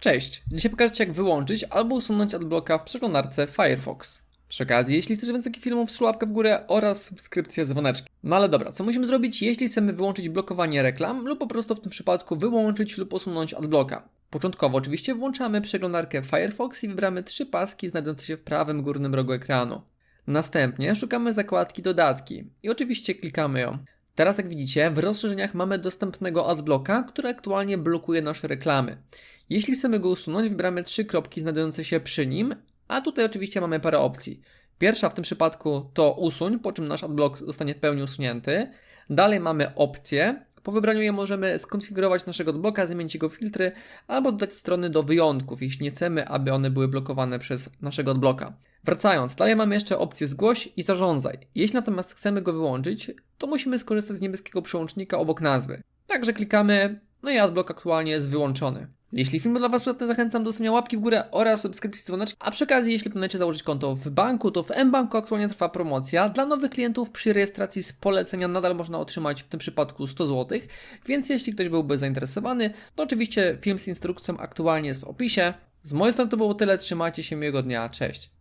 Cześć! Dzisiaj pokażę Ci jak wyłączyć albo usunąć adblocka w przeglądarce Firefox. Przy okazji, jeśli chcesz więcej takich filmów, wstrzymaj łapkę w górę oraz subskrypcję z dzwoneczkiem. No ale dobra, co musimy zrobić, jeśli chcemy wyłączyć blokowanie reklam lub po prostu w tym przypadku wyłączyć lub usunąć adblocka? Początkowo oczywiście włączamy przeglądarkę Firefox i wybieramy trzy paski znajdujące się w prawym górnym rogu ekranu. Następnie szukamy zakładki dodatki i oczywiście klikamy ją. Teraz jak widzicie, w rozszerzeniach mamy dostępnego adblocka, który aktualnie blokuje nasze reklamy. Jeśli chcemy go usunąć, wybieramy trzy kropki znajdujące się przy nim, a tutaj oczywiście mamy parę opcji. Pierwsza w tym przypadku to usuń, po czym nasz adblock zostanie w pełni usunięty. Dalej mamy opcje. Po wybraniu je możemy skonfigurować naszego adblocka, zmienić jego filtry albo dodać strony do wyjątków, jeśli nie chcemy, aby one były blokowane przez naszego adblocka. Wracając, dalej mamy jeszcze opcję zgłoś i zarządzaj. Jeśli natomiast chcemy go wyłączyć, to musimy skorzystać z niebieskiego przełącznika obok nazwy. Także klikamy, no i adblock aktualnie jest wyłączony. Jeśli film był dla Was przydatny, zachęcam do zostawienia łapki w górę oraz subskrypcji dzwoneczka. A przy okazji, jeśli planujecie założyć konto w banku, to w mBanku aktualnie trwa promocja. Dla nowych klientów przy rejestracji z polecenia nadal można otrzymać w tym przypadku 100 zł. Więc jeśli ktoś byłby zainteresowany, to oczywiście film z instrukcją aktualnie jest w opisie. Z mojej strony to było tyle, trzymajcie się, miłego dnia, cześć.